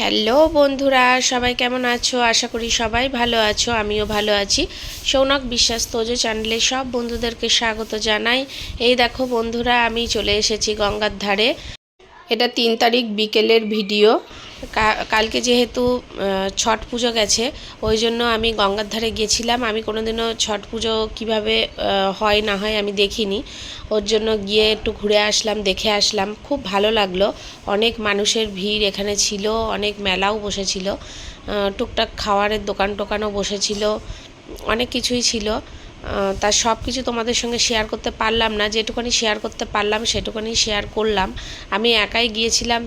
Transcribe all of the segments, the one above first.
Hello বন্ধুরা, সবাই কেমন আছো? আশা করি সবাই ভালো আছো, আমিও ভালো আছি। সৌনক বিশ্বাস তোজো চ্যানেলে সব বন্ধুদেরকে স্বাগত জানাই। এই দেখো বন্ধুরা, আমি চলে এসেছি গঙ্গার ধারে। এটা তিন তারিখ বিকেলের ভিডিও। কালকে যেহেতু ছট পুজো গেছে, ওই জন্য আমি গঙ্গার ধারে গিয়েছিলাম। আমি কোনোদিনও ছট পুজো কীভাবে হয় না হয় আমি দেখিনি। ওর জন্য গিয়ে একটু ঘুরে আসলাম, দেখে আসলাম। খুব ভালো লাগল। অনেক মানুষের ভিড় এখানে ছিল, অনেক মেলাও বসেছিল। টুকটাক খাওয়ারের দোকান টোকানও বসেছিল। অনেক কিছুই ছিল। তার সব কিছু তোমাদের সঙ্গে শেয়ার করতে পারলাম না, যেটুকুনি শেয়ার করতে পারলাম সেটুকুনি শেয়ার করলাম। আমি একাই গিয়েছিলাম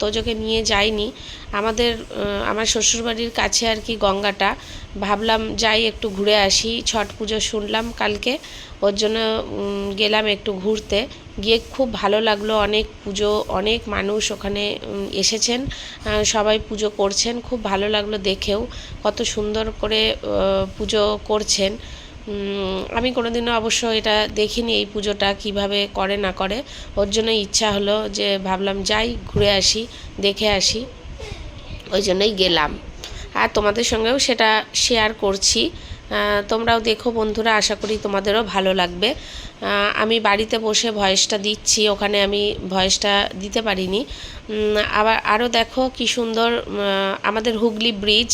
তোজোকে নিয়ে যাইনি। আমাদের আমার শ্বশুরবাড়ির কাছে আর কি গঙ্গাটা। ভাবলাম যাই, একটু ঘুরে আসি, ছট পুজো শুনলাম কালকে। ওর জন্য গেলাম একটু ঘুরতে। গিয়ে খুব ভালো লাগল, অনেক পুজো, অনেক মানুষ ওখানে এসেছেন সবাই পুজো করছেন। খুব ভালো লাগল দেখেও, কত সুন্দর করে পুজো করছেন। আমি কোনোদিনও অবশ্য এটা দেখিনি এই পুজোটা কীভাবে করে না করে। ওর জন্য ইচ্ছা হলো যে ভাবলাম যাই, ঘুরে আসি, দেখে আসি। ওই জন্যই গেলাম। আর তোমাদের সঙ্গেও সেটা শেয়ার করছি। তোমরাও দেখো বন্ধুরা, আশা করি তোমাদেরও ভালো লাগবে। আমি বাড়িতে বসে ভয়েসটা দিচ্ছি, ওখানে আমি ভয়েসটা দিতে পারিনি। আবার আরও দেখো কি সুন্দর আমাদের হুগলি ব্রিজ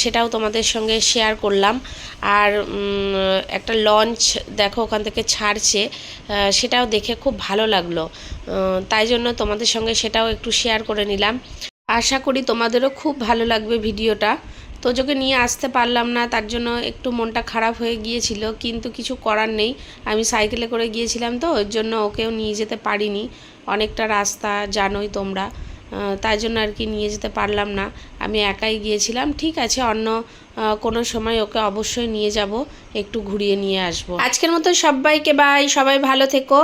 সেটাও তোমাদের সঙ্গে শেয়ার করলাম। আর একটা লঞ্চ দেখো ওখান থেকে ছাড়ছে সেটাও দেখে খুব ভালো লাগল। তাই জন্য তোমাদের সঙ্গে সেটাও একটু শেয়ার করে নিলাম। আশা করি তোমাদেরও খুব ভালো লাগবে ভিডিওটা। তোজোকে নিয়ে আসতে পারলাম না, তার জন্য একটু মনটা খারাপ হয়ে গিয়েছিল, কিন্তু কিছু করার নেই। আমি সাইকেলে করে গিয়েছিলাম তো, ওর জন্য ওকেও নিয়ে যেতে পারিনি। অনেকটা রাস্তা, জানোই তোমরা। তাই জন্য আর কি নিয়ে যেতে পারলাম না। আমি একাই গিয়েছিলাম, ঠিক আছে, অন্য কোনো সময় ওকে অবশ্যই নিয়ে যাব, একটু ঘুরিয়ে নিয়ে আসব। আজকের মতো সবাইকে বাই সবাই ভালো থেকো।